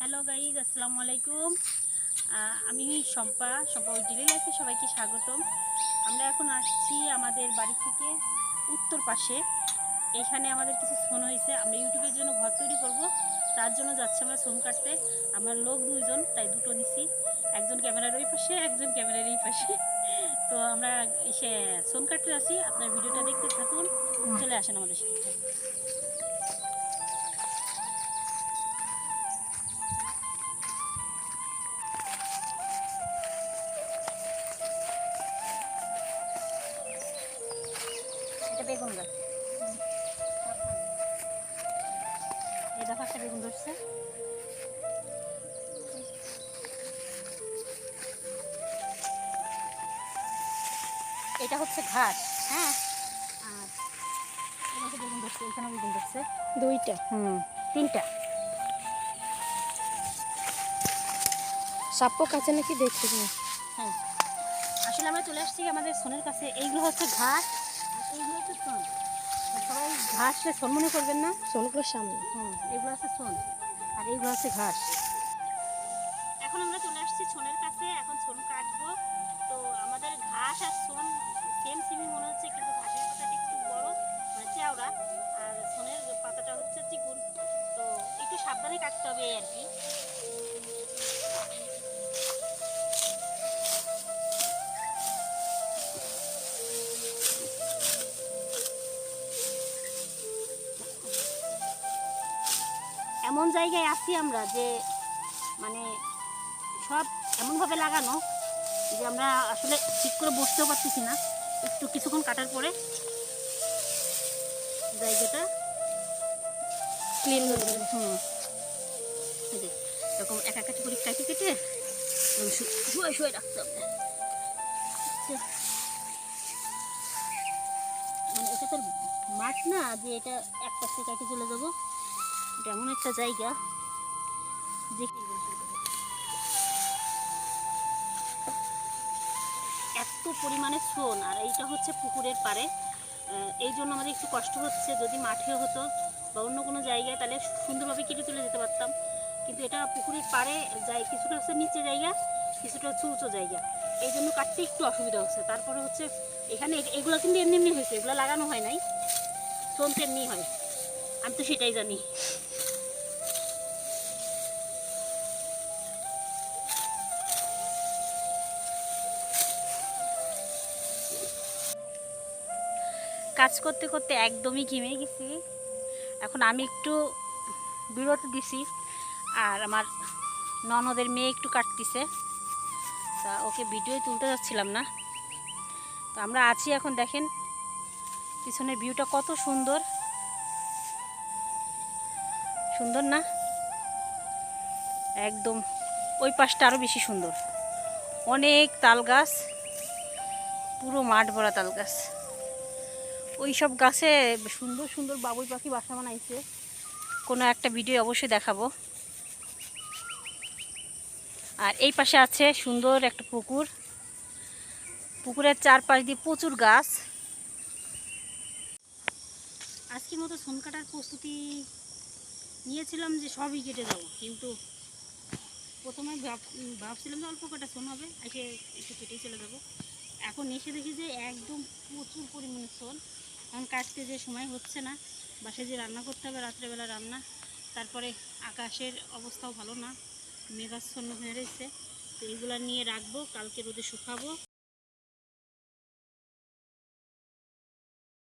Hello guys আসসালামু আলাইকুম। আমি শম্পা শম্পা ওই ডেলি লাইফে সবাইকে স্বাগতম। আমরা এখন আসছি আমাদের বাড়ি থেকে উত্তর পাশে। এখানে আমাদের কিছু ফোন হয়েছে। আমরা ইউটিউবের জন্য ঘর তৈরি করব। তার জন্য যাচ্ছি আমরা ফোন কাটতে। আমরা লোক দুইজন তাই দুটো নিছি। একজন ক্যামেরার ওই পাশে একজন ক্যামেরার এই পাশে। তো আমরা এসে ফোন কাটতে আসি। আপনার ভিডিওটা দেখতে থাকুন। চলে আসেন আমাদের সাথে। বেগুন গাছ। এই দেখো একটা বেগুন ধরছে। এটা হচ্ছে ঘাস হ্যাঁ? আর বেগুন ধরছে এখানেও বেগুন ধরছে। দুইটা। হুম তিনটা। কাছে নাকি দেখতে হ্যাঁ। আসলে আমরা চলে আসছি আমাদের সোনের কাছে। এইগুলো হচ্ছে ঘাস। সবাই ঘাসে সোন মনে করবেন না? সোনগুলোর সামনে। হুম এগুলো হচ্ছে সোন আর এইগুলো হচ্ছে ঘাস। এখন আমরা চলে আসছি সোনের কাছে এখন সোন কাটবো। তো আমাদের ঘাস আর সোন সেম সেমই মনে হচ্ছে কিন্তু ঘাসের পাতাটা একটু বড় মানে চেওড়া। আর সোনের পাতাটা হচ্ছে চিকুন। তো একটু সাবধানে কাটতে হবে এই আর কি। এমন জায়গায় আছি আমরা যে মানে সব এমনভাবে লাগানো যে আমরা আসলে ঠিক করে বসতেও পারতেছি না। একটু কিছুক্ষণ কাটার পরে জায়গাটা ক্লিন হয়ে যাবে। হুম। এরকম এক একটা করে কেটে কেটে শুয়ে শুয়ে রাখতে হবে। আচ্ছা। মানে এটা তোর মাঠ না যে এটা এক পাশ কেটে চলে যাব। এমন একটা জায়গা। এত পরিমাণে সোন, আর এইটা হচ্ছে পুকুরের পাড়ে। এই জন্য আমাদের একটু কষ্ট হচ্ছে, যদি মাঠে হতো বা অন্য কোনো জায়গায়, তাহলে সুন্দরভাবে কেটে তুলে যেতে পারতাম। কিন্তু এটা পুকুরের পাড়ে যায়, কিছুটা হচ্ছে নিচে জায়গা, কিছুটা হচ্ছে উঁচু জায়গা। এই জন্য কাটতে একটু অসুবিধা হচ্ছে। তারপরে হচ্ছে এখানে এগুলো কিন্তু এমনি এমনি হয়েছে, এগুলো লাগানো হয় নাই। সোন তো এমনি হয়। আমি তো সেটাই জানি। কাজ করতে করতে একদমই ঘিমে গেছি। এখন আমি একটু বিরত দিছি আর আমার ননদের মেয়ে একটু কাটতিছে। তা ওকে ভিডিও তুলতে যাচ্ছিলাম না। তো আমরা আছি এখন দেখেন, পিছনের ভিউটা কত সুন্দর। সুন্দর না? একদম ওই পাশটা আরও বেশি সুন্দর। অনেক তাল গাছ, পুরো মাঠ ভরা তাল গাছ। ওই সব গাছে সুন্দর সুন্দর বাবুই পাখি বাসা বানাইছে। কোনো একটা ভিডিও অবশ্যই দেখাবো। আর এই পাশে আছে সুন্দর একটা পুকুর। পুকুরের চারপাশ দিয়ে প্রচুর গাছ। আজকের মতো সোন কাটার প্রস্তুতি নিয়েছিলাম যে সবই কেটে যাব কিন্তু প্রথমে ভাব- ভাবছিলাম যে অল্প কাটা সোন হবে, এসে একটু কেটেই চলে যাব। এখন এসে দেখি যে একদম প্রচুর পরিমাণে সোন এখন কাজকে যে সময় হচ্ছে না বাসে যে রান্না করতে হবে, রাত্রেবেলা রান্না, তারপরে আকাশের অবস্থাও ভালো না, মেঘাচ্ছন্ন হয়ে রয়েছে, তো এগুলো নিয়ে রাখব, কালকে রোদে শুকাবো।